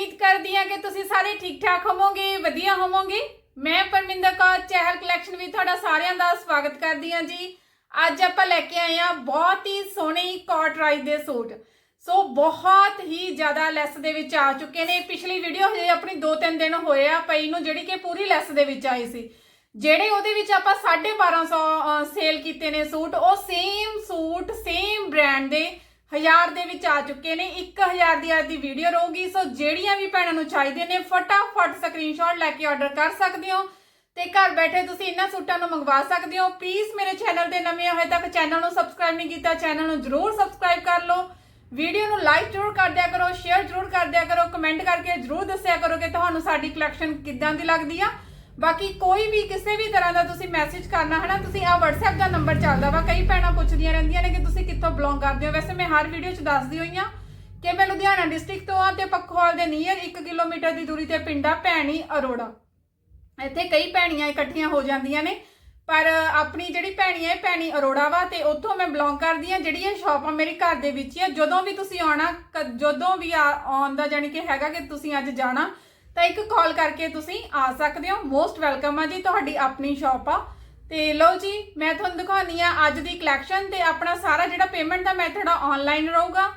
ਉਮੀਦ ਕਰਦੀ ਹਾਂ ਕਿ ਤੁਸੀਂ ਸਾਰੇ ਠੀਕ ਠਾਕ ਹੋਵੋਗੇ, ਵਧੀਆ ਹੋਵੋਗੇ। ਮੈਂ ਪਰਮਿੰਦਰ ਕੌਰ, ਚਹਿਲ ਕਲੈਕਸ਼ਨ ਵਿੱਚ ਤੁਹਾਡਾ ਸਾਰਿਆਂ ਦਾ ਸਵਾਗਤ ਕਰਦੀ ਹਾਂ ਜੀ। ਅੱਜ ਆਪਾਂ ਲੈ ਕੇ ਆਏ ਹਾਂ ਬਹੁਤ ਹੀ ਸੋਹਣੇ ਕਾਟ ਦੇ ਸੂਟ। ਸੋ ਬਹੁਤ ਹੀ ਜ਼ਿਆਦਾ ਲੈਸ ਦੇ ਵਿੱਚ ਆ ਚੁੱਕੇ ਨੇ। ਪਿਛਲੀ ਵੀਡੀਓ ਹਜੇ ਆਪਣੀ 2-3 ਦਿਨ ਹੋਏ ਆ ਪਈ ਨੂੰ, ਜਿਹੜੀ ਕਿ ਪੂਰੀ ਲੈਸ ਦੇ ਵਿੱਚ ਆਈ ਸੀ। ਜਿਹੜੇ ਉਹਦੇ ਵਿੱਚ ਆਪਾਂ 1250 ਸੇਲ ਕੀਤੇ ਨੇ ਸੂਟ, ਉਹ ਸੇਮ ਸੂਟ ਸੇਮ ਬ੍ਰਾਂਡ ਦੇ ਹਜ਼ਾਰ ਦੇ ਵਿੱਚ ਆ ਚੁੱਕੇ ਨੇ 1000 ਦੀ ਅੱਜ ਦੀ ਵੀਡੀਓ ਰਹੂਗੀ, ਸੋ ਜਿਹੜੀਆਂ ਵੀ ਭੈਣਾਂ ਨੂੰ ਚਾਹੀਦੇ ਨੇ, ਫਟਾਫਟ ਸਕਰੀਨਸ਼ਾਟ ਲੈ ਕੇ ਆਰਡਰ ਕਰ ਸਕਦੇ ਹੋ ਤੇ ਘਰ ਬੈਠੇ ਤੁਸੀਂ ਇਹਨਾਂ ਸੂਟਾਂ ਨੂੰ ਮੰਗਵਾ ਸਕਦੇ ਹੋ। ਪਲੀਜ਼ ਮੇਰੇ ਚੈਨਲ ਦੇ ਨਵੇਂ ਹੋਏ ਤੱਕ ਚੈਨਲ ਨੂੰ ਸਬਸਕ੍ਰਾਈਬ ਨਹੀਂ ਕੀਤਾ ਚੈਨਲ ਨੂੰ ਜਰੂਰ ਸਬਸਕ੍ਰਾਈਬ ਕਰ ਲਓ। ਵੀਡੀਓ ਨੂੰ ਲਾਈਕ ਜਰੂਰ ਕਰ ਦਿਆ ਕਰੋ ਸ਼ੇਅਰ ਜਰੂਰ ਕਰ ਦਿਆ ਕਰੋ ਕਮੈਂਟ ਕਰਕੇ ਜਰੂਰ ਦੱਸਿਆ ਕਰੋ ਕਿ ਤੁਹਾਨੂੰ ਸਾਡੀ ਕਲੈਕਸ਼ਨ ਕਿੱਦਾਂ ਦੀ ਲੱਗਦੀ ਆ। ਬਾਕੀ ਕੋਈ ਵੀ ਕਿਸੇ ਵੀ ਤਰ੍ਹਾਂ ਦਾ ਤੁਸੀਂ ਮੈਸੇਜ ਕਰਨਾ ਹੈ ਨਾ ਤੁਸੀਂ ਆ WhatsApp ਦਾ ਨੰਬਰ ਚੱਲਦਾ ਵਾ, ਕਈ ਭੈਣਾਂ ਪੁੱਛਦੀਆਂ ਰਹਿੰਦੀਆਂ ਨੇ ਕਿ ਤੁਸੀਂ ਕਿੱਥੋਂ ਬਿਲੋਂਗ ਕਰਦੇ ਹੋ। ਵੈਸੇ ਮੈਂ ਹਰ ਵੀਡੀਓ 'ਚ ਦੱਸਦੀ ਹੋਈ ਆ ਕਿ ਮੈਂ ਲੁਧਿਆਣਾ ਡਿਸਟ੍ਰਿਕਟ ਤੋਂ ਆ ਤੇ ਪੱਖੋਵਾਲ ਦੇ ਨੀਅਰ 1 ਕਿਲੋਮੀਟਰ ਦੀ ਦੂਰੀ ਤੇ ਪਿੰਡਾ ਭੈਣੀ ਅਰੋੜਾ। ਇੱਥੇ ਕਈ ਭੈਣੀਆਂ ਇਕੱਠੀਆਂ ਹੋ ਜਾਂਦੀਆਂ ਨੇ, ਪਰ ਆਪਣੀ ਜਿਹੜੀ ਭੈਣੀ ਹੈ, ਇਹ ਭੈਣੀ ਅਰੋੜਾ ਵਾ ਤੇ ਉੱਥੋਂ ਮੈਂ ਬਿਲੋਂਗ ਕਰਦੀ ਆ ਜਿਹੜੀ ਇਹ ਸ਼ਾਪ ਆ ਮੇਰੇ ਘਰ ਦੇ ਵਿੱਚ ਹੀ ਆ, ਜਦੋਂ ਵੀ ਤੁਸੀਂ ਆਉਣਾ ਜਦੋਂ ਵੀ ਆ- ਆਉਣ ਦਾ ਜਾਨੀ ਕਿ ਹੈਗਾ ਕਿ ਤੁਸੀਂ ਅੱਜ ਜਾਣਾ ਤਾਂ ਇੱਕ ਕਾਲ ਕਰਕੇ ਤੁਸੀਂ ਆ ਸਕਦੇ ਹੋ। ਮੋਸਟ ਵੈਲਕਮ ਆ ਜੀ ਤੁਹਾਡੀ ਆਪਣੀ ਸ਼ਾਪ ਆ। ਤੇ ਲਓ ਜੀ, ਮੈਂ ਤੁਹਾਨੂੰ ਦਿਖਾਉਣੀ ਆ ਅੱਜ ਦੀ ਕਲੈਕਸ਼ਨ ਤੇ ਆਪਣਾ ਸਾਰਾ ਜਿਹੜਾ ਪੇਮੈਂਟ ਦਾ ਮੈਥਡ ਆ ਆਨਲਾਈਨ ਰਹੂਗਾ।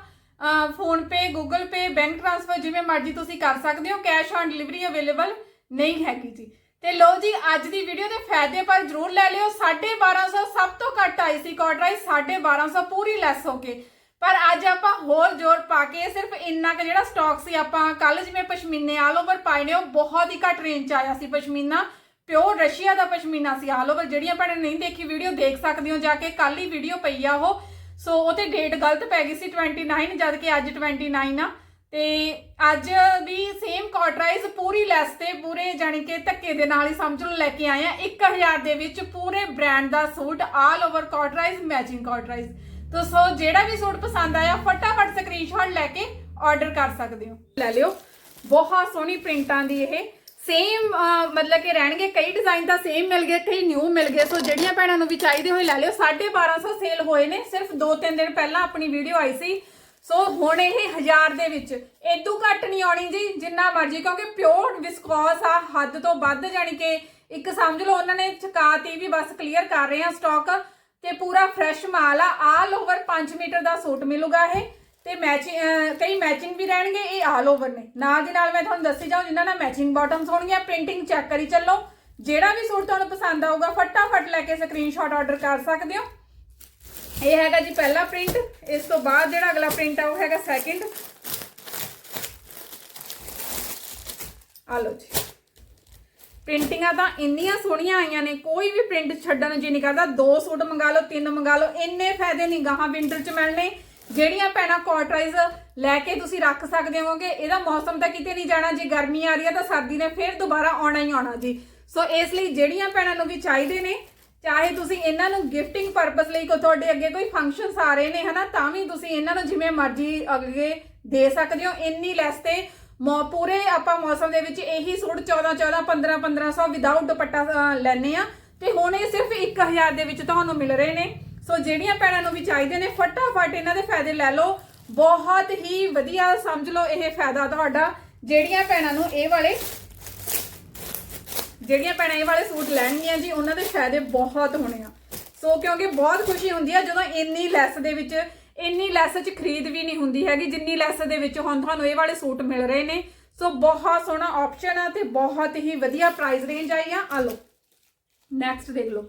PhonePe Google Pay bank transfer ਜਿਵੇਂ ਮਰਜ਼ੀ ਤੁਸੀਂ ਕਰ ਸਕਦੇ ਹੋ। ਕੈਸ਼ ਔਨ ਡਿਲੀਵਰੀ ਅਵੇਲੇਬਲ ਨਹੀਂ ਹੈਗੀ ਜੀ। ਤੇ ਲਓ ਜੀ, ਅੱਜ ਦੀ ਵੀਡੀਓ ਦੇ ਫਾਇਦੇ ਪਰ ਜਰੂਰ ਲੈ ਲਿਓ। 1250 ਸਭ ਤੋਂ ਘੱਟ ਆਈ ਸੀ ਕਾਟਰਾਈ 1250 ਪੂਰੀ ਲੈਸ ਹੋ ਕੇ। ਪਰ ਅੱਜ ਆਪਾਂ ਹੋਰ ਜ਼ੋਰ ਪਾ ਕੇ ਸਿਰਫ ਇੰਨਾ ਕੁ ਜਿਹੜਾ ਸਟਾਕ ਸੀ, ਆਪਾਂ ਕੱਲ ਜਿਵੇਂ ਪਸ਼ਮੀਨੇ ਆਲ ਓਵਰ ਪਾਏ ਨੇ, ਉਹ ਬਹੁਤ ਹੀ ਘੱਟ ਰੇਂਜ ਚ ਆਇਆ ਸੀ ਪਸ਼ਮੀਨਾ। ਪਿਓਰ ਰਸ਼ੀਆ ਦਾ ਪਸ਼ਮੀਨਾ ਸੀ ਆਲ ਓਵਰ ਜਿਹੜੀਆਂ ਭੈਣਾਂ ਨੇ ਨਹੀਂ ਦੇਖੀ ਵੀਡੀਓ ਦੇਖ ਸਕਦੇ ਹੋ, ਜਾ ਕੇ ਕੱਲ ਹੀ ਵੀਡੀਓ ਪਈ ਆ ਉਹ। ਸੋ ਉਹ ਤੇ ਡੇਟ ਗਲਤ ਪੈ ਗਈ ਸੀ 29 ਜਦ ਕਿ ਅੱਜ 29 ਆ। ਤੇ ਅੱਜ ਵੀ ਸੇਮ ਕਾਟਰਾਈਜ਼ ਪੂਰੀ ਲੈਸ ਤੇ, ਪੂਰੇ ਜਾਨੀ ਕਿ ਧੱਕੇ ਦੇ ਨਾਲ ਹੀ ਸਮਝ ਲਓ, ਲੈ ਕੇ ਆਏ ਆ। 1000 ਦੇ ਵਿੱਚ ਪੂਰੇ ਬ੍ਰਾਂਡ ਦਾ ਸੂਟ ਆਲ ਓਵਰ ਕਾਟਰਾਈਜ਼ ਮੈਚਿੰਗ ਕਾਟਰਾਈਜ਼ ਤੋ ਸੋ ਜਿਹੜਾ ਵੀ ਸੂਟ ਪਸੰਦ ਆਇਆ, ਫਟਾਫਟ ਸਕਰੀਨਸ਼ਾਟ ਲੈ ਕੇ ਆਰਡਰ ਕਰ ਸਕਦੇ ਹੋ। ਲੈ ਲਿਓ। ਬਹੁਤ ਸੋਹਣੀ ਪ੍ਰਿੰਟਾਂ ਦੀ ਇਹ। ਸੇਮ ਮਤਲਬ ਕਿ ਰਹਿਣਗੇ, ਕਈ ਡਿਜ਼ਾਈਨ ਤਾਂ ਸੇਮ ਮਿਲ ਗਏ, ਕਈ ਨਿਊ ਮਿਲ ਗਏ। ਸੋ ਜਿਹੜੀਆਂ ਭੈਣਾਂ ਨੂੰ ਵੀ ਚਾਹੀਦੇ ਹੋਏ ਲੈ ਲਿਓ। 1250 ਸੇਲ ਹੋਏ ਨੇ। ਸਿਰਫ 2-3 ਦਿਨ ਪਹਿਲਾਂ ਆਪਣੀ ਵੀਡੀਓ ਆਈ ਸੀ। ਸੋ ਹੁਣ ਇਹ 1000 ਦੇ ਵਿੱਚ। ਇਦੋਂ ਘੱਟ ਨਹੀਂ ਆਉਣੀ ਜੀ, ਜਿੰਨਾ ਮਰਜ਼ੀ, ਕਿਉਂਕਿ ਪਿਓਰ ਵਿਸਕੋਸ ਆ, ਹੱਦ ਤੋਂ ਵੱਧ ਜਾਨੀ ਕਿ ਇੱਕ ਸਮਝ ਲਓ, ਉਹਨਾਂ ਨੇ ਚਕਾਤੀ ਵੀ ਬਸ ਕਲੀਅਰ ਕਰ ਰਹੇ ਆ ਸਟਾਕ ਤੇ ਪੂਰਾ ਫਰੈਸ਼ ਮਾਲ ਆ। ਆਲ ਓਵਰ 5 ਮੀਟਰ ਦਾ ਸੂਟ ਮਿਲੂਗਾ ਇਹ। ਤੇ ਮੈਚਿੰਗ ਕਈ ਮੈਚਿੰਗ ਵੀ ਰਹਿਣਗੇ, ਇਹ ਆਲ ਓਵਰ ਨੇ। ਨਾਲ ਦੀ ਨਾਲ ਮੈਂ ਤੁਹਾਨੂੰ ਦੱਸੀ ਜਾਉਂ ਜਿਨ੍ਹਾਂ ਨਾਲ ਮੈਚਿੰਗ ਬਾਟਮਸ ਹੋਣਗੀਆਂ ਪ੍ਰਿੰਟਿੰਗ ਚੈੱਕ ਕਰੀ ਚੱਲੋ। ਜਿਹੜਾ ਵੀ ਸੂਟ ਤੁਹਾਨੂੰ ਪਸੰਦ ਆਊਗਾ, ਫਟਾਫਟ ਲੈ ਕੇ ਸਕਰੀਨਸ਼ਾਟ ਆਰਡਰ ਕਰ ਸਕਦੇ ਹੋ। ਇਹ ਹੈਗਾ ਜੀ ਪਹਿਲਾ ਪ੍ਰਿੰਟ ਇਸ ਤੋਂ ਬਾਅਦ ਜਿਹੜਾ ਅਗਲਾ ਪ੍ਰਿੰਟ ਆ, ਉਹ ਹੈਗਾ ਸੈਕਿੰਡ ਆ ਲਓ ਜੀ। ਪ੍ਰਿੰਟਿੰਗਾਂ ਤਾਂ ਇੰਨੀਆਂ ਸੋਹਣੀਆਂ ਆਈਆਂ ਨੇ, ਕੋਈ ਵੀ ਪ੍ਰਿੰਟ ਛੱਡਣ ਨੂੰ ਜੀ ਨਹੀਂ ਕਰਦਾ। ਦੋ ਸੂਟ ਮੰਗਾ ਲਓ, ਤਿੰਨ ਮੰਗਾ ਲਓ, ਇੰਨੇ ਫਾਇਦੇ ਨਹੀਂ ਗਾਹਾਂ ਵਿੰਟਰ ਚ ਮਿਲਣੇ। ਜਿਹੜੀਆਂ ਭੈਣਾਂ ਕਾਟਰਾਈਜ਼ ਲੈ ਕੇ ਤੁਸੀਂ ਰੱਖ ਸਕਦੇ ਹੋਗੇ ਇਹਦਾ ਮੌਸਮ ਤਾਂ ਕਿਤੇ ਨਹੀਂ ਜਾਣਾ ਜੇ, ਗਰਮੀ ਆ ਰਹੀ ਹੈ ਤਾਂ ਸਰਦੀ ਨੇ ਫਿਰ ਦੁਬਾਰਾ ਆਉਣਾ ਹੀ ਆਉਣਾ ਜੀ। ਸੋ ਇਸ ਲਈ ਜਿਹੜੀਆਂ ਭੈਣਾਂ ਨੂੰ ਵੀ ਚਾਹੀਦੇ ਨੇ, ਚਾਹੇ ਤੁਸੀਂ ਇਹਨਾਂ ਨੂੰ ਗਿਫਟਿੰਗ ਪਰਪਸ ਲਈ ਕੋ ਤੁਹਾਡੇ ਅੱਗੇ ਕੋਈ ਫੰਕਸ਼ਨਸ ਆ ਰਹੇ ਨੇ, ਹਨਾ, ਤਾਂ ਵੀ ਤੁਸੀਂ ਇਹਨਾਂ ਨੂੰ ਜਿਵੇਂ ਮਰਜ਼ੀ ਅੱਗੇ ਦੇ ਸਕਦੇ ਹੋ, ਇੰਨੀ ਲੈਸ ਤੇ ਮੌ ਪੂਰੇ ਆਪਾਂ ਮੌਸਮ ਦੇ ਵਿੱਚ ਇਹੀ ਸੂਟ 14 14 15 1500 ਵਿਦਆਊਟ ਦੁਪੱਟਾ ਲੈਣੇ ਆ ਤੇ ਹੁਣ ਇਹ ਸਿਰਫ 1000 ਦੇ ਵਿੱਚ ਤੁਹਾਨੂੰ ਮਿਲ ਰਹੇ ਨੇ। ਸੋ ਜਿਹੜੀਆਂ ਭੈਣਾਂ ਨੂੰ ਵੀ ਚਾਹੀਦੇ ਨੇ, ਫਟਾਫਟ ਇਹਨਾਂ ਦੇ ਫਾਇਦੇ ਲੈ ਲਓ। ਬਹੁਤ ਹੀ ਵਧੀਆ ਸਮਝ ਲਓ ਇਹ ਫਾਇਦਾ ਤੁਹਾਡਾ। ਜਿਹੜੀਆਂ ਭੈਣਾਂ ਨੂੰ ਇਹ ਵਾਲੇ, ਜਿਹੜੀਆਂ ਭੈਣਾਂ ਇਹ ਵਾਲੇ ਸੂਟ ਲੈਣਗੀਆਂ ਜੀ, ਉਹਨਾਂ ਦੇ ਫਾਇਦੇ ਬਹੁਤ ਹੋਣੇ ਆ। ਸੋ ਕਿਉਂਕਿ ਬਹੁਤ ਖੁਸ਼ੀ ਹੁੰਦੀ ਆ ਜਦੋਂ ਇੰਨੀ ਲੈਸ ਦੇ ਵਿੱਚ ਇੰਨੀ ਲੈਸ 'ਚ ਖਰੀਦ ਵੀ ਨਹੀਂ ਹੁੰਦੀ ਹੈਗੀ, ਜਿੰਨੀ ਲੈਸ ਦੇ ਵਿੱਚ ਹੁਣ ਤੁਹਾਨੂੰ ਇਹ ਵਾਲੇ ਸੂਟ ਮਿਲ ਰਹੇ ਨੇ। ਸੋ ਬਹੁਤ ਸੋਹਣਾ ਆਪਸ਼ਨ ਆ ਤੇ ਬਹੁਤ ਹੀ ਵਧੀਆ ਪ੍ਰਾਈਸ ਰੇਂਜ ਆਈ ਆ ਆ ਲਓ ਨੈਕਸਟ ਦੇਖ ਲਓ।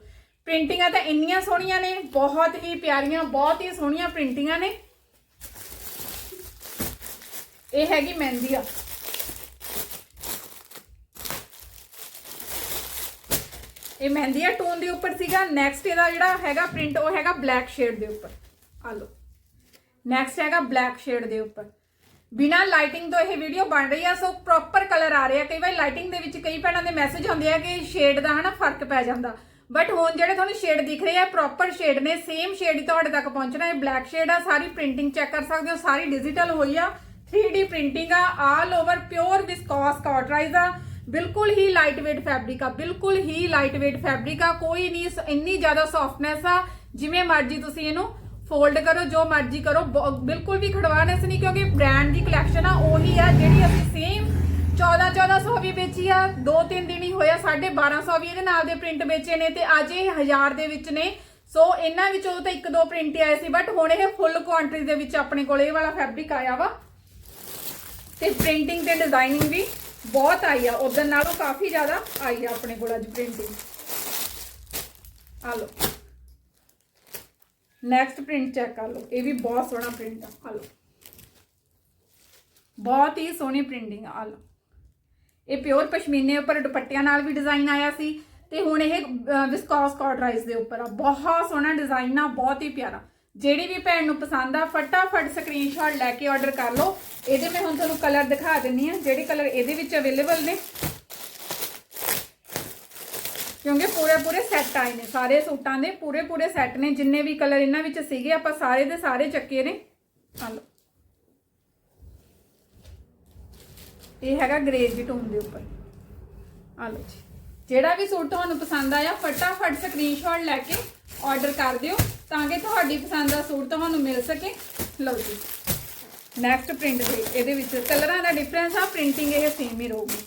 ਪ੍ਰਿੰਟਿੰਗਾਂ ਤਾਂ ਇੰਨੀਆਂ ਸੋਹਣੀਆਂ ਨੇ, ਬਹੁਤ ਹੀ ਪਿਆਰੀਆਂ, ਬਹੁਤ ਹੀ ਸੋਹਣੀਆਂ ਪ੍ਰਿੰਟਿੰਗਾਂ ਨੇ। ਇਹ ਹੈਗੀ ਮਹਿੰਦੀ ਆ। ਇਹ ਮਹਿੰਦੀ ਆ ਟੋਨ ਦੇ ਉੱਪਰ ਸੀਗਾ ਨੈਕਸਟ ਇਹਦਾ ਜਿਹੜਾ ਹੈਗਾ ਪ੍ਰਿੰਟ ਉਹ ਹੈਗਾ ਬਲੈਕ ਸ਼ੇਡ ਦੇ ਉੱਪਰ। ਆ ਲਓ। ਨੈਕਸਟ ਹੈਗਾ ਬਲੈਕ ਸ਼ੇਡ ਦੇ ਉੱਪਰ। ਬਿਨਾ ਲਾਈਟਿੰਗ ਤੋਂ ਇਹ ਵੀਡੀਓ ਬਣ ਰਹੀ ਆ ਸੋ ਪ੍ਰੋਪਰ ਕਲਰ ਆ ਰਿਹਾ। ਕਈ ਵਾਰ ਲਾਈਟਿੰਗ ਦੇ ਵਿੱਚ ਕਈ ਭੈਣਾਂ ਦੇ ਮੈਸੇਜ ਆਉਂਦੇ ਆ ਕਿ ਸ਼ੇਡ ਦਾ ਹਨਾ ਫ਼ਰਕ ਪੈ ਜਾਂਦਾ। ਬਟ ਹੁਣ ਜਿਹੜੇ ਤੁਹਾਨੂੰ ਸ਼ੇਡ ਦਿਖ ਰਹੇ ਆ ਪ੍ਰੋਪਰ ਸ਼ੇਡ ਨੇ ਸੇਮ ਸ਼ੇਡ ਹੀ ਤੁਹਾਡੇ ਤੱਕ ਪਹੁੰਚਣਾ ਹੈ। ਬਲੈਕ ਸ਼ੇਡ ਆ, ਸਾਰੀ ਪ੍ਰਿੰਟਿੰਗ ਚੈੱਕ ਕਰ ਸਕਦੇ ਹੋ, ਸਾਰੀ ਡਿਜੀਟਲ ਹੋਈ ਆ। 3D ਪ੍ਰਿੰਟਿੰਗ ਆ ਆਲ ਓਵਰ ਪਿਓਰ ਵਿਸਕੋਸ ਕਾਟਰਾਈਜ਼ ਆ। ਬਿਲਕੁਲ ਹੀ ਲਾਈਟ weight ਫੈਬਰਿਕ ਆ, ਬਿਲਕੁਲ ਹੀ ਲਾਈਟ weight ਫੈਬਰਿਕ ਆ। ਕੋਈ ਨਹੀਂ ਸ- ਇੰਨੀ ਜ਼ਿਆਦਾ ਸੌਫਟਨੈਸ ਆ, ਜਿਵੇਂ ਮਰਜ਼ੀ ਤੁਸੀਂ ਇਹਨੂੰ ਫੋਲਡ ਕਰੋ, ਜੋ ਮਰਜ਼ੀ ਕਰੋ, ਬ- ਬਿਲਕੁਲ ਵੀ ਖੜਵਾਨਸ ਨਹੀਂ, ਕਿਉਂਕਿ ਬ੍ਰਾਂਡ ਦੀ ਕਲੈਕਸ਼ਨ ਆ, ਉਹੀ ਆ, ਜਿਹੜੀ ਅਸੀਂ ਸੇਮ 14 1400 ਵੀ ਵੇਚੀ ਆ, ਦੋ ਤਿੰਨ ਦਿਨ ਹੀ ਹੋਇਆ 1250 ਵੀ ਇਹਦੇ ਨਾਲ ਦੇ ਪ੍ਰਿੰਟ ਵੇਚੇ ਨੇ ਤੇ ਅੱਜ ਇਹ 1000 ਦੇ ਵਿੱਚ ਨੇ। ਸੋ ਇਹਨਾਂ ਵਿੱਚੋਂ ਤਾਂ ਇੱਕ ਦੋ ਪ੍ਰਿੰਟ ਆਏ ਸੀ ਬਟ ਹੁਣ ਇਹ ਫੁੱਲ ਕੁਆਂਟੀਟੀ ਦੇ ਵਿੱਚ ਆਪਣੇ ਕੋਲ ਇਹ ਵਾਲਾ ਫੈਬਰਿਕ ਆਇਆ ਵਾ। ਤੇ ਪ੍ਰਿੰਟਿੰਗ ਤੇ ਡਿਜ਼ਾਈਨਿੰਗ ਵੀ ਬਹੁਤ ਆਈ ਆ ਉਦੋਂ ਨਾਲੋਂ ਕਾਫੀ ਜ਼ਿਆਦਾ ਆਈ ਆ ਆਪਣੇ ਕੋਲ ਅੱਜ ਪ੍ਰਿੰਟਿੰਗ ਆ ਲਓ। ਨੈਕਸਟ ਪ੍ਰਿੰਟ ਚੈੱਕ ਕਰ ਲਓ। ਇਹ ਵੀ ਬਹੁਤ ਸੋਹਣਾ ਪ੍ਰਿੰਟ ਆ। ਆ ਲਓ। ਬਹੁਤ ਹੀ ਸੋਹਣੀ ਪ੍ਰਿੰਟਿੰਗ ਆ। ਲਓ। ਇਹ ਪਿਓਰ ਪਸ਼ਮੀਨੇ ਉੱਪਰ ਦੁਪੱਟਿਆਂ ਨਾਲ ਵੀ ਡਿਜ਼ਾਈਨ ਆਇਆ ਸੀ ਤੇ ਹੁਣ ਇਹ ਵਿਸਕੋਸ ਕਾਟਰਾਈਜ਼ ਦੇ ਉੱਪਰ ਆ। ਬਹੁਤ ਸੋਹਣਾ ਡਿਜ਼ਾਈਨ ਆ, ਬਹੁਤ ਹੀ ਪਿਆਰਾ। ਜਿਹੜੀ ਵੀ ਭੈਣ ਨੂੰ ਪਸੰਦ ਆ, ਫਟਾਫਟ ਸਕਰੀਨਸ਼ਾਟ ਲੈ ਕੇ ਆਰਡਰ ਕਰ ਲਓ। ਇਹਦੇ ਮੈਂ ਹੁਣ ਤੁਹਾਨੂੰ ਕਲਰ ਦਿਖਾ ਦਿੰਨੀ ਆ। ਜਿਹੜੇ ਕਲਰ ਇਹਦੇ ਵਿੱਚ ਅਵੇਲੇਬਲ ਨੇ ਕਿਉਂਕਿ ਪੂਰੇ ਪੂਰੇ ਸੈੱਟ ਆਏ ਨੇ, ਸਾਰੇ ਸੂਟਾਂ ਦੇ ਪੂਰੇ ਪੂਰੇ ਸੈੱਟ ਨੇ, ਜਿੰਨੇ ਵੀ ਕਲਰ ਇਹਨਾਂ ਵਿੱਚ ਸੀਗੇ, ਆਪਾਂ ਸਾਰੇ ਦੇ ਸਾਰੇ ਚੱਕੇ ਨੇ। ਆ ਲਓ। ਇਹ ਹੈਗਾ ਗ੍ਰੇਜ ਟੋਨ ਦੇ ਉੱਪਰ। ਆ ਲਓ ਜੀ। ਜਿਹੜਾ ਵੀ ਸੂਟ ਤੁਹਾਨੂੰ ਪਸੰਦ ਆਇਆ, ਫਟਾਫਟ ਸਕਰੀਨਸ਼ਾਟ ਲੈ ਕੇ ਆਰਡਰ ਕਰ ਦਿਓ, ਤਾਂ ਕਿ ਤੁਹਾਡੀ ਪਸੰਦ ਦਾ ਸੂਟ ਤੁਹਾਨੂੰ ਮਿਲ ਸਕੇ। ਲਓ ਜੀ। ਨੈਕਸਟ ਪ੍ਰਿੰਟ ਦੇ, ਇਹਦੇ ਵਿੱਚ ਕਲਰਾਂ ਦਾ ਡਿਫਰੈਂਸ ਆ ਪ੍ਰਿੰਟਿੰਗ ਇਹ ਸੇਮ ਹੀ ਰਹੂਗੀ।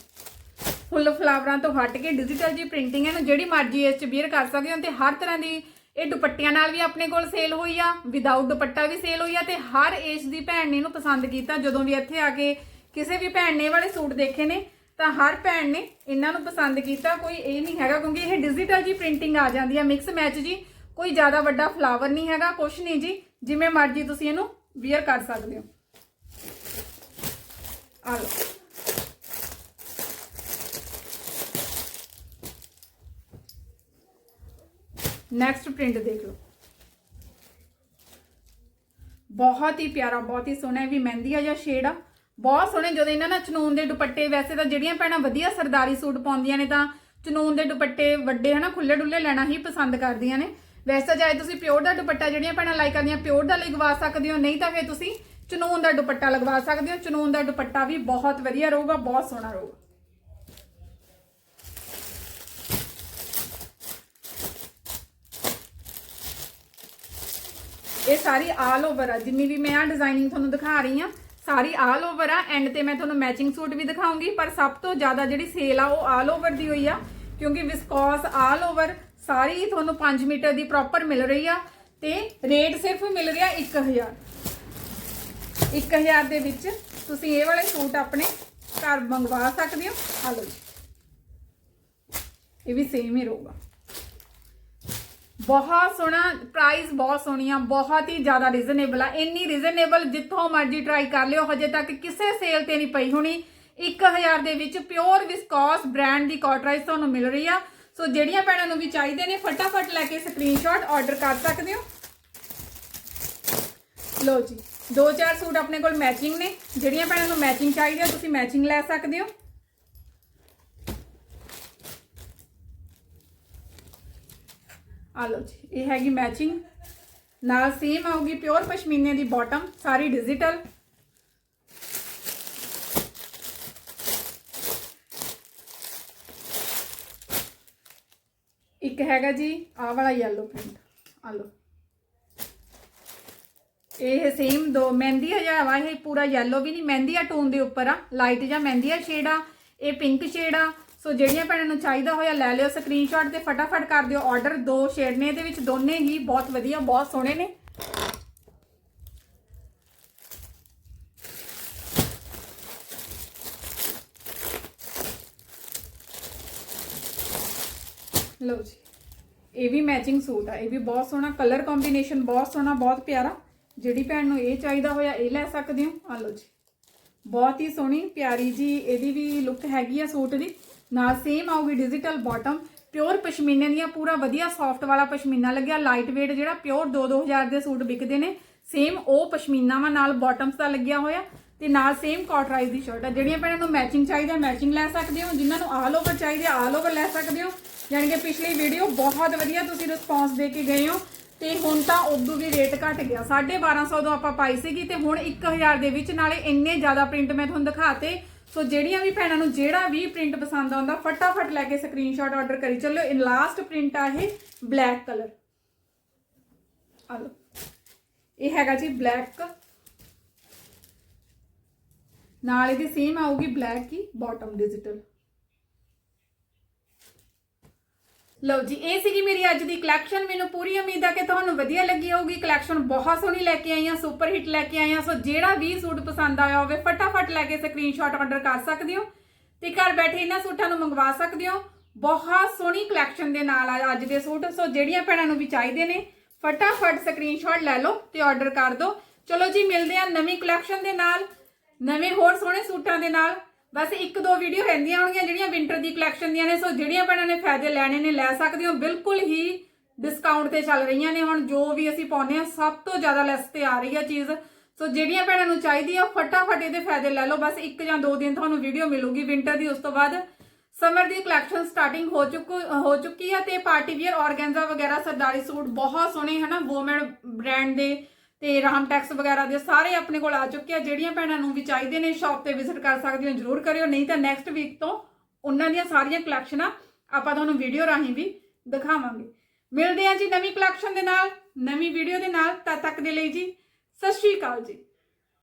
ਫੁੱਲ ਫਲਾਵਰਾਂ ਤੋਂ ਹਟ ਕੇ ਡਿਜੀਟਲ ਜੀ ਪ੍ਰਿੰਟਿੰਗ ਹੈ ਨਾ, ਜਿਹੜੀ ਮਰਜ਼ੀ ਇਸ ਚ ਵੀਅਰ ਕਰ ਸਕਦੇ ਹੋ ਤੇ ਹਰ ਤਰ੍ਹਾਂ ਦੀ ਇਹ ਦੁਪੱਟਿਆਂ ਨਾਲ ਵੀ ਆਪਣੇ ਕੋਲ ਸੇਲ ਹੋਈ ਆ ਵਿਦਆਊਟ ਦੁਪੱਟਾ ਵੀ ਸੇਲ ਹੋਈ ਆ ਤੇ ਹਰ ਏਜ ਦੀ ਭੈਣ ਨੇ ਇਹਨੂੰ ਪਸੰਦ ਕੀਤਾ। ਜਦੋਂ ਵੀ ਇੱਥੇ ਆ ਕੇ ਕਿਸੇ ਵੀ ਭੈਣ ਨੇ ਵਾਲੇ ਸੂਟ ਦੇਖੇ ਨੇ, ਤਾਂ ਹਰ ਭੈਣ ਨੇ ਇਹਨਾਂ ਨੂੰ ਪਸੰਦ ਕੀਤਾ। ਕੋਈ ਇਹ ਨਹੀਂ ਹੈਗਾ, ਕਿਉਂਕਿ ਇਹ ਡਿਜੀਟਲ ਜੀ ਪ੍ਰਿੰਟਿੰਗ ਆ ਜਾਂਦੀ ਆ ਮਿਕਸ ਮੈਚ ਜੀ ਕੋਈ ਜ਼ਿਆਦਾ ਵੱਡਾ ਫਲਾਵਰ ਨਹੀਂ ਹੈਗਾ, ਕੁਛ ਨਹੀਂ ਜੀ। ਜਿਵੇਂ ਮਰਜ਼ੀ ਤੁਸੀਂ ਇਹਨੂੰ ਵੀਅਰ ਕਰ ਸਕਦੇ ਹੋ। ਆ ਲਓ। ਨੈਕਸਟ ਪ੍ਰਿੰਟ ਦੇਖ ਲਓ ਬਹੁਤ ਹੀ ਪਿਆਰਾ ਬਹੁਤ ਹੀ ਸੋਹਣਾ ਵੀ ਮਹਿੰਦੀ ਆ ਜਾਂ ਸ਼ੇਡ ਆ ਬਹੁਤ ਸੋਹਣੇ ਜਦੋਂ ਇਹਨਾਂ ਨਾਲ ਚਨੂਨ ਦੇ ਦੁਪੱਟੇ ਵੈਸੇ ਤਾਂ ਜਿਹੜੀਆਂ ਭੈਣਾਂ ਵਧੀਆ ਸਰਦਾਰੀ ਸੂਟ ਪਾਉਂਦੀਆਂ ਨੇ ਤਾਂ ਚਨੂਨ ਦੇ ਦੁਪੱਟੇ ਵੱਡੇ ਹਨਾ ਖੁੱਲੇ ਡੁੱਲੇ ਲੈਣਾ ਹੀ ਪਸੰਦ ਕਰਦੀਆਂ ਨੇ ਵੈਸੇ ਤਾਂ ਚਾਹੇ ਤੁਸੀਂ ਪਿਓਰ ਦਾ ਦੁਪੱਟਾ ਜਿਹੜੀਆਂ ਭੈਣਾਂ ਲਾਈਕ ਕਰਦੀਆਂ ਪਿਓਰ ਦਾ ਲਗਵਾ ਸਕਦੇ ਹੋ ਨਹੀਂ ਤਾਂ ਫਿਰ ਤੁਸੀਂ ਚਨੂਨ ਦਾ ਦੁਪੱਟਾ ਲਗਵਾ ਸਕਦੇ ਹੋ ਚਨੂਨ ਦਾ ਦੁਪੱਟਾ ਵੀ ਬਹੁਤ ਵਧੀਆ ਰਹੂਗਾ ਬਹੁਤ ਸੋਹਣਾ ਰਹੂਗਾ ਇਹ ਸਾਰੀ ਆਲ ਓਵਰ ਆ। ਜਿੰਨੀ ਵੀ ਮੈਂ ਆ ਡਿਜ਼ਾਈਨਿੰਗ ਤੁਹਾਨੂੰ ਦਿਖਾ ਰਹੀ ਆ ਸਾਰੀ ਆਲ ਓਵਰ ਆ। ਐਂਡ ਤੇ ਮੈਂ ਤੁਹਾਨੂੰ ਮੈਚਿੰਗ ਸੂਟ ਵੀ ਦਿਖਾਉਂਗੀ, ਪਰ ਸਭ ਤੋਂ ਜ਼ਿਆਦਾ ਜਿਹੜੀ ਸੇਲ ਆ, ਉਹ ਆਲ ਓਵਰ ਦੀ ਹੋਈ ਆ। ਕਿਉਂਕਿ ਵਿਸਕੋਸ ਆਲ ਓਵਰ ਸਾਰੀ ਤੁਹਾਨੂੰ 5 ਮੀਟਰ ਦੀ ਪ੍ਰੋਪਰ ਮਿਲ ਰਹੀ ਆ। ਤੇ ਰੇਟ ਸਿਰਫ ਮਿਲ ਰਿਹਾ 1000 1000 ਦੇ ਵਿੱਚ ਤੁਸੀਂ ਇਹ ਵਾਲੇ ਸੂਟ ਆਪਣੇ ਘਰ ਮੰਗਵਾ ਸਕਦੇ ਹੋ। ਆ ਜੀ। ਇਹ ਵੀ ਸੇਮ ਹੀ ਰਹੂਗਾ। ਬਹੁਤ ਸੋਹਣਾ ਪ੍ਰਾਈਸ ਬਹੁਤ ਸੋਹਣੀ ਆ ਬਹੁਤ ਹੀ ਜ਼ਿਆਦਾ ਰੀਜ਼ਨੇਬਲ ਆ। ਇੰਨੀ ਰੀਜ਼ਨੇਬਲ ਜਿੱਥੋਂ ਮਰਜ਼ੀ ਟਰਾਈ ਕਰ ਲਿਓ, ਹਜੇ ਤੱਕ ਕਿਸੇ ਸੇਲ ਤੇ ਨਹੀਂ ਪਈ ਹੋਣੀ। 1000 ਦੇ ਵਿੱਚ ਪਿਓਰ ਵਿਸਕੋਸ ਬ੍ਰਾਂਡ ਦੀ ਕਾਟਰਾਈਜ਼ ਤੁਹਾਨੂੰ ਮਿਲ ਰਹੀ ਆ। ਸੋ ਜਿਹੜੀਆਂ ਭੈਣਾਂ ਨੂੰ ਵੀ ਚਾਹੀਦੇ ਨੇ, ਫਟਾਫਟ ਲੈ ਕੇ ਸਕਰੀਨਸ਼ਾਟ ਆਰਡਰ ਕਰ ਸਕਦੇ ਹੋ। ਲਓ ਜੀ, ਦੋ ਚਾਰ ਸੂਟ ਆਪਣੇ ਕੋਲ ਮੈਚਿੰਗ ਨੇ। ਜਿਹੜੀਆਂ ਭੈਣਾਂ ਨੂੰ ਮੈਚਿੰਗ ਚਾਹੀਦੀ ਆ ਤੁਸੀਂ ਮੈਚਿੰਗ ਲੈ ਸਕਦੇ ਹੋ। ਆ ਲਓ ਜੀ, ਇਹ ਹੈਗੀ ਮੈਚਿੰਗ ਨਾਲ ਸੇਮ ਆਊਗੀ ਪਿਓਰ ਪਸ਼ਮੀਨੇ ਦੀ ਬਾਟਮ ਸਾਰੀ ਡਿਜੀਟਲ ਇੱਕ ਹੈਗਾ ਜੀ ਆ ਵਾਲਾ ਯੈਲੋ ਪ੍ਰਿੰਟ ਆ ਲਓ। ਇਹ ਸੇਮ ਦੋ, ਮਹਿੰਦੀ ਹਜਾ ਇਹ ਪੂਰਾ ਯੈਲੋ ਵੀ ਨਹੀਂ, ਮਹਿੰਦੀ ਆ ਟੋਨ ਦੇ ਉੱਪਰ ਆ। ਲਾਈਟ ਜਾਂ ਮਹਿੰਦੀ ਆ ਸ਼ੇਡ ਆ, ਇਹ ਪਿੰਕ ਸ਼ੇਡ ਆ ਸੋ ਜਿਹੜੀਆਂ ਭੈਣਾਂ ਨੂੰ ਚਾਹੀਦਾ ਹੋਇਆ ਲੈ ਲਿਓ ਸਕਰੀਨਸ਼ਾਟ ਤੇ ਫਟਾਫਟ ਕਰ ਦਿਓ ਆਰਡਰ ਦੋ ਸ਼ੇਡ ਨੇ ਇਹਦੇ ਵਿੱਚ ਦੋਨੇ ਹੀ ਬਹੁਤ ਵਧੀਆ, ਬਹੁਤ ਸੋਹਣੇ ਨੇ। ਲਓ ਜੀ, ਇਹ ਵੀ ਮੈਚਿੰਗ ਸੂਟ ਆ, ਇਹ ਵੀ ਬਹੁਤ ਸੋਹਣਾ ਕਲਰ ਕੰਬੀਨੇਸ਼ਨ ਬਹੁਤ ਸੋਹਣਾ, ਬਹੁਤ ਪਿਆਰਾ। ਜਿਹੜੀ ਭੈਣ ਨੂੰ ਇਹ ਚਾਹੀਦਾ ਹੋਇਆ, ਇਹ ਲੈ ਸਕਦੇ ਹੋ। ਆ ਲਓ ਜੀ, ਬਹੁਤ ਹੀ ਸੋਹਣੀ, ਪਿਆਰੀ ਜੀ, ਇਹਦੀ ਵੀ ਲੁੱਕ ਹੈਗੀ ਆ ਸੂਟ ਦੀ। ਨਾਲ ਸੇਮ ਆਊਗੀ ਡਿਜੀਟਲ ਬਾਟਮ ਪਿਓਰ ਪਸ਼ਮੀਨੇ ਦੀਆਂ ਪੂਰਾ ਵਧੀਆ ਸੌਫਟ ਵਾਲਾ ਪਸ਼ਮੀਨਾ ਲੱਗਿਆ ਲਾਈਟ weight ਜਿਹੜਾ ਪਿਓਰ 2-2000 ਦੇ ਸੂਟ ਵਿਕਦੇ ਨੇ ਸੇਮ ਉਹ ਪਸ਼ਮੀਨਾ ਵਾ, ਨਾਲ ਬਾਟਮਸ ਦਾ ਲੱਗਿਆ ਹੋਇਆ ਤੇ ਨਾਲ ਸੇਮ ਕਾਟਰਾਈਜ਼ ਦੀ ਸ਼ਰਟ ਆ। ਜਿਹੜੀਆਂ ਭੈਣਾਂ ਨੂੰ ਮੈਚਿੰਗ ਚਾਹੀਦੀ ਮੈਚਿੰਗ ਲੈ ਸਕਦੇ ਹੋ, ਜਿਨ੍ਹਾਂ ਨੂੰ ਆਲ ਓਵਰ ਚਾਹੀਦੀ ਆਲ ਓਵਰ ਲੈ ਸਕਦੇ ਹੋ। ਯਾਨੀ ਕਿ ਪਿਛਲੀ ਵੀਡੀਓ ਬਹੁਤ ਵਧੀਆ ਤੁਸੀਂ ਰਿਸਪੌਂਸ ਦੇ ਕੇ ਗਏ ਹੋ ਤੇ ਹੁਣ ਤਾਂ ਉਦੋਂ ਵੀ ਰੇਟ ਘਟ ਗਿਆ। 1250 ਤੋਂ ਆਪਾਂ ਪਾਈ ਸੀਗੀ ਤੇ ਹੁਣ 1000 ਦੇ ਵਿੱਚ ਨਾਲੇ ਇੰਨੇ ਜ਼ਿਆਦਾ ਪ੍ਰਿੰਟ ਮੈਂ ਤੁਹਾਨੂੰ ਦਿਖਾਤੇ। ਸੋ ਜਿਹੜੀਆਂ ਵੀ ਭੈਣਾਂ ਨੂੰ ਜਿਹੜਾ ਵੀ ਪ੍ਰਿੰਟ ਪਸੰਦ ਆਉਂਦਾ, ਫਟਾਫਟ ਲੈ ਕੇ ਸਕਰੀਨਸ਼ਾਟ ਆਰਡਰ ਕਰੀ। ਚੱਲੋ, ਇਹ ਲਾਸਟ ਪ੍ਰਿੰਟ ਆ ਇਹ ਬਲੈਕ ਕਲਰ ਆ ਲਓ। ਇਹ ਹੈਗਾ ਜੀ ਬਲੈਕ ਨਾਲ ਇਹਦੀ ਸੇਮ ਆਊਗੀ ਬਲੈਕ ਹੀ ਬਾਟਮ ਡਿਜੀਟਲ ਲਓ ਜੀ, ਇਹ ਸੀਗੀ ਮੇਰੀ ਅੱਜ ਦੀ ਕਲੈਕਸ਼ਨ ਮੈਨੂੰ ਪੂਰੀ ਉਮੀਦ ਆ ਕਿ ਤੁਹਾਨੂੰ ਵਧੀਆ ਲੱਗੀ ਹੋਊਗੀ। ਕਲੈਕਸ਼ਨ ਬਹੁਤ ਸੋਹਣੀ ਲੈ ਕੇ ਆਈ ਆ ਸੁਪਰ ਹਿੱਟ ਲੈ ਕੇ ਆਈ ਆ ਸੋ ਜਿਹੜਾ ਵੀ ਸੂਟ ਪਸੰਦ ਆਇਆ ਹੋਵੇ, ਫਟਾਫਟ ਲੈ ਕੇ ਸਕਰੀਨਸ਼ਾਟ ਆਰਡਰ ਕਰ ਸਕਦੇ ਹੋ ਤੇ ਘਰ ਬੈਠੇ ਇਹਨਾਂ ਸੂਟਾਂ ਨੂੰ ਮੰਗਵਾ ਸਕਦੇ ਹੋ। ਬਹੁਤ ਸੋਹਣੀ ਕਲੈਕਸ਼ਨ ਦੇ ਨਾਲ ਆ ਅੱਜ ਦੇ ਸੂਟ। ਸੋ ਜਿਹੜੀਆਂ ਭੈਣਾਂ ਨੂੰ ਵੀ ਚਾਹੀਦੇ ਨੇ, ਫਟਾਫਟ ਸਕਰੀਨਸ਼ਾਟ ਲੈ ਲਓ ਤੇ ਆਰਡਰ ਕਰ ਦਿਓ। ਚਲੋ ਜੀ, ਮਿਲਦੇ ਆ ਨਵੀਂ ਕਲੈਕਸ਼ਨ ਦੇ ਨਾਲ, ਨਵੇਂ ਹੋਰ ਸੋਹਣੇ ਸੂਟਾਂ ਦੇ ਨਾਲ। ਬਸ ਇੱਕ ਦੋ ਵੀਡੀਓ ਰਹਿੰਦੀਆਂ ਹੋਣਗੀਆਂ ਜਿਹੜੀਆਂ ਵਿੰਟਰ ਦੀ ਕਲੈਕਸ਼ਨ ਦੀਆਂ ਨੇ, ਸੋ ਜਿਹੜੀਆਂ ਭੈਣਾਂ ਨੇ ਫਾਇਦੇ ਲੈਣੇ ਨੇ, ਲੈ ਸਕਦੇ ਹੋ। ਬਿਲਕੁਲ ਹੀ ਡਿਸਕਾਊਂਟ ਤੇ ਚੱਲ ਰਹੀਆਂ ਨੇ ਹੁਣ, ਜੋ ਵੀ ਅਸੀਂ ਪਾਉਂਦੇ ਆ ਸਭ ਤੋਂ ਜ਼ਿਆਦਾ ਲੈਸ ਤੇ ਆ ਰਹੀ ਆ ਚੀਜ਼। ਸੋ ਜਿਹੜੀਆਂ ਭੈਣਾਂ ਨੂੰ ਚਾਹੀਦੀ ਆ ਫਟਾਫਟ ਇਹਦੇ ਫਾਇਦੇ ਲੈ ਲਓ। ਬਸ ਇੱਕ ਜਾਂ ਦੋ ਦਿਨ ਤੁਹਾਨੂੰ ਵੀਡੀਓ ਮਿਲੂਗੀ ਵਿੰਟਰ ਦੀ, ਉਸ ਤੋਂ ਬਾਅਦ ਸਮਰ ਦੀ ਕਲੈਕਸ਼ਨ ਸਟਾਰਟਿੰਗ ਹੋ ਚੁੱਕੂ, ਹੋ ਚੁੱਕੀ ਆ ਤੇ ਪਾਰਟੀ ਵੀਅਰ ਆਰਗੈਂਜ਼ਾ ਵਗੈਰਾ, ਸਰਦਾਰੀ ਸੂਟ ਬਹੁਤ ਸੋਹਣੇ, ਹਨਾ ਵੂਮਨ ਬ੍ਰਾਂਡ ਦੇ ਤੇ ਰਾਮਟੈਕਸ ਵਗੈਰਾ ਦੇ ਸਾਰੇ ਆਪਣੇ ਕੋਲ ਆ ਚੁੱਕੇ ਆ, ਜਿਹੜੀਆਂ ਭੈਣਾਂ ਨੂੰ ਵੀ ਚਾਹੀਦੇ ਨੇ ਸ਼ਾਪ ਤੇ ਵਿਜ਼ਿਟ ਕਰ ਸਕਦੇ ਹੋ ਜਰੂਰ ਕਰਿਓ, ਨਹੀਂ ਤਾਂ ਨੈਕਸਟ ਵੀਕ ਤੋਂ ਉਹਨਾਂ ਦੀਆਂ ਸਾਰੀਆਂ ਕਲੈਕਸ਼ਨਾਂ ਆਪਾਂ ਤੁਹਾਨੂੰ ਵੀਡੀਓ ਰਾਹੀਂ ਵੀ ਦਿਖਾਵਾਂਗੇ। ਮਿਲਦੇ ਹਾਂ ਜੀ ਨਵੀਂ ਕਲੈਕਸ਼ਨ ਦੇ ਨਾਲ, ਨਵੀਂ ਵੀਡੀਓ ਦੇ ਨਾਲ, ਤਦ ਤੱਕ ਦੇ ਲਈ ਜੀ, ਸਤਿ ਸ਼੍ਰੀ ਅਕਾਲ ਜੀ।